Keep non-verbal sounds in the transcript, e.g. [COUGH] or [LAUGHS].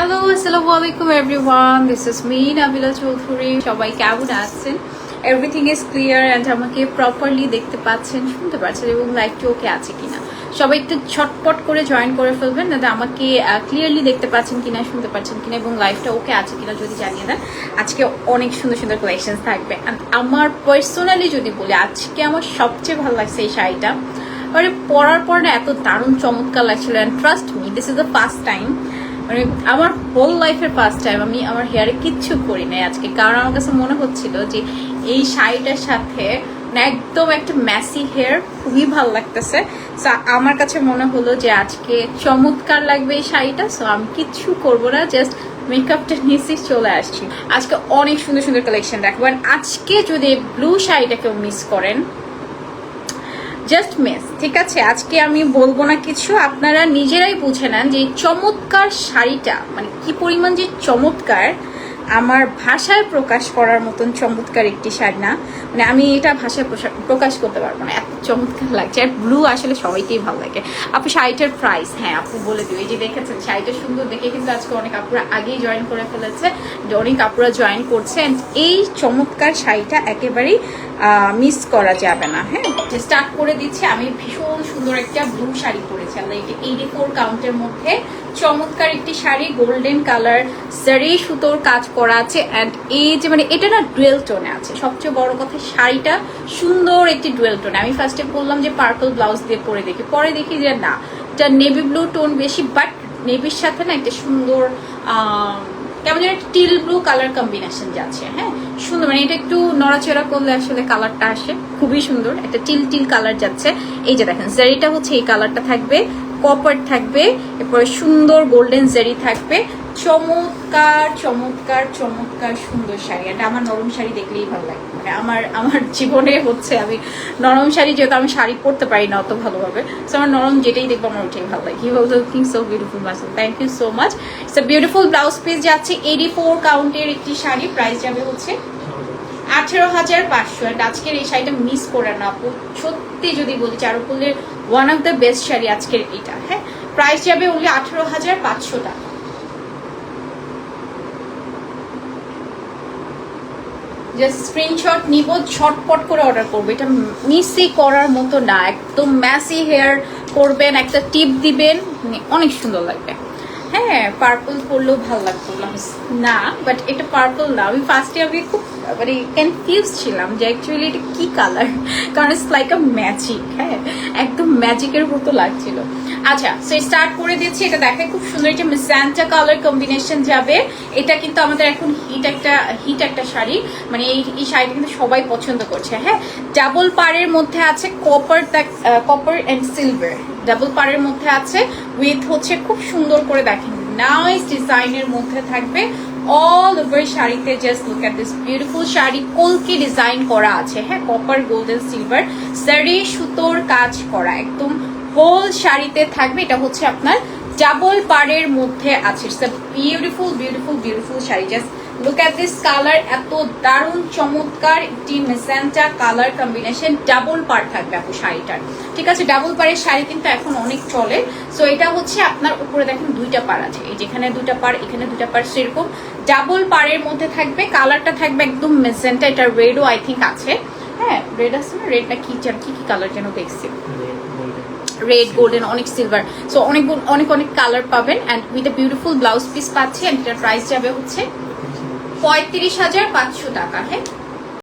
Hello আসসালামু আলাইকুম everyone this is me Nabila Chowdhury সবাই কেমন আছেন? এভরিথিং ইজ ক্লিয়ার অ্যান্ড আমাকে প্রপারলি দেখতে পাচ্ছেন, শুনতে পাচ্ছেন এবং লাইভটি ওকে আছে কিনা। সবাই একটু ছটপট করে জয়েন করে ফেলবেন, যাতে আমাকে ক্লিয়ারলি দেখতে পাচ্ছেন কিনা, শুনতে পাচ্ছেন কিনা এবং লাইভটা ওকে আছে কিনা যদি জানিয়ে দেন। আজকে অনেক সুন্দর সুন্দর কালেকশন থাকবে। আমার পার্সোনালি যদি বলি, আজকে আমার সবচেয়ে ভালো লাগছে এই শাড়িটা। মানে পরার পর না এত দারুণ চমৎকার লাগছিল। And trust me this is the first time মানে আমার হোল লাইফের ফার্স্ট টাইম আমি আমার হেয়ারে কিচ্ছু করি নাই আজকে। কারণ আমার কাছে মনে হচ্ছিল যে এই শাড়িটার সাথে মানে একদম একটা ম্যাসি হেয়ার খুবই ভালো লাগতেছে। সো আমার কাছে মনে হলো যে আজকে চমৎকার লাগবে এই শাড়িটা। সো আমি কিচ্ছু করব না জাস্ট মেকআপটা নিয়েছি, চলে আসছি। আজকে অনেক সুন্দর সুন্দর কালেকশন দেখব। আজকে যদি ব্লু শাড়িটা কেউ মিস করেন জাস্ট মেস ঠিক আছে? আজকে আমি বলব না কিছু, আপনারা নিজেরাই বুঝে নেন যে চমৎকার শাড়িটা মানে কি পরিমাণ যে চমৎকার আমার ভাষায় প্রকাশ করার মতন চমৎকার একটি শাড়ি না। মানে আমি এটা ভাষায় প্রকাশ করতে পারব না। এত চমৎকার লাগছে। আর ব্লু আসলে সবাইকেই ভালো লাগে। আপু, শাড়িটার প্রাইস হ্যাঁ আপু বলে দিও। এই যে দেখেছেন, শাড়িটা সুন্দর দেখে কিন্তু আজকে অনেক আপুরা আগেই জয়েন করে ফেলেছে, যে অনেক আপুরা জয়েন করছে। এই চমৎকার শাড়িটা একেবারেই মিস করা যাবে না। হ্যাঁ স্টার্ট করে দিচ্ছি, আমি ভীষণ সুন্দর একটা ব্লু শাড়ি পরেছি। আল্লাহ এটা এইটি ফোর কাউন্টের মধ্যে চমৎকার একটি শাড়ি গোল্ডেন কালার সারি সুতোর কাজ করা আছে অ্যান্ড এই যে মানে এটা না ডুয়েল টোনে আছে। সবচেয়ে বড় কথা শাড়িটা সুন্দর একটি ডুয়েল টোনে আমি ফার্স্টে বললাম যে পার্পল ব্লাউজ দিয়ে পরে দেখি। পরে দেখি যে না, এটা নেভি ব্লু টোন বেশি বাট নেভির সাথে না একটা সুন্দর কেমন যেন টিল ব্লু কালার কম্বিনেশন যাচ্ছে হ্যাঁ? সুন্দর মানে এটা একটু নড়াচড়া করলে আসলে কালারটা আসে। খুবই সুন্দর, একটা টিল টিল কালার যাচ্ছে। এই যে দেখেন জারিটা হচ্ছে এই কালারটা থাকবে। কপার থাকবে, এরপরে সুন্দর গোল্ডেন জারি থাকবে। চমৎকার চমৎকার চমৎকার সুন্দর শাড়ি। এটা আমার নরম শাড়ি দেখলেই ভালো লাগে। মানে আমার আমার জীবনে হচ্ছে আমি নরম শাড়ি যেহেতু আমি শাড়ি পরতে পারি না অত ভালোভাবে সো আমার নরম যেটাই দেখব আমার ওটাই ভালো লাগে। He was looking so beautiful muscle thank you so much it's beautiful blouse piece যাচ্ছে এইটি ফোর কাউন্টের একটি শাড়ি। প্রাইস যাবে হচ্ছে আঠেরো হাজার পাঁচশো। আর আজকের এই শাড়িটা মিস করে না আপু। সত্যি যদি বলি, চারুকুলের one of the best sari আজকের এটা হ্যাঁ? প্রাইস যাবে ওনলি আঠেরো হাজার পাঁচশো টাকা জাস্ট স্ক্রিনশট নিব, ঝটপট করে অর্ডার করব। এটা মিসই করার মতো না, একদম ম্যাসি হেয়ার করবেন, একটা টিপ দিবেন, অনেক সুন্দর লাগবে। হ্যাঁ পার্পল পরলেও ভালো লাগতো না বাট এটা পার্পল না। আমি ফার্স্টে আমি খুব মানে কনফিউজ ছিলাম যে অ্যাকচুয়ালি এটা কি কালার [LAUGHS] কারণ ইটস লাইক আ ম্যাজিক হ্যাঁ একদম ম্যাজিকের মতো লাগছিল। আচ্ছা সো স্টার্ট করে দিচ্ছি এটা দেখায় খুব সুন্দর একটা মিসান্টা কালার কম্বিনেশন যাবে। এটা কিন্তু আমাদের এখন হিট একটা হিট একটা শাড়ি। মানে এই এই শাড়িটা কিন্তু সবাই পছন্দ করছে হ্যাঁ। ডাবল পাড়ের মধ্যে আছে copper copper and silver double পাড়ের মধ্যে আছে। উইথ হচ্ছে খুব সুন্দর করে দেখেন। নাইস ডিজাইনের মধ্যে থাকবে। অল ওভার শাড়িতে just look at this beautiful sari. কলকি design করা আছে। হ্যাঁ কপার গোল্ডেন সিলভার সারি সুতোর কাজ করা। একদম হোল শাড়িতে থাকবে। এটা হচ্ছে আপনার ডাবল পাড়ের মধ্যে আছে। Beautiful beautiful beautiful sari. Just look at this colour এত দারুণ, চমৎকার একটি মেসেন্টা কালার কম্বিনেশন ডাবল পার থাকবে আপু শাড়িটার। ঠিক আছে ডাবল পাড়ের শাড়ি কিন্তু এখন অনেক চলে। সো এটা হচ্ছে আপনার উপরে দেখেন দুইটা পার আছে। এই যেখানে দুইটা পার এখানে দুইটা পার সেরকম। ডাবল পাড়ের মধ্যে থাকবে কালারটা থাকবে একদম মেসেন্টা এটা রেডও আই থিঙ্ক আছে। হ্যাঁ রেড আছে না? রেড না কি কি কি কালার যেন দেখছি। রেড গোল্ডেন অনেক সিলভার সো অনেক অনেক অনেক কালার পাবেন। And with a beautiful blouse piece পাচ্ছি অ্যান্ড এটার প্রাইস যাবে হচ্ছে পঁয়ত্রিশ হাজার পাঁচশো টাকা হ্যাঁ?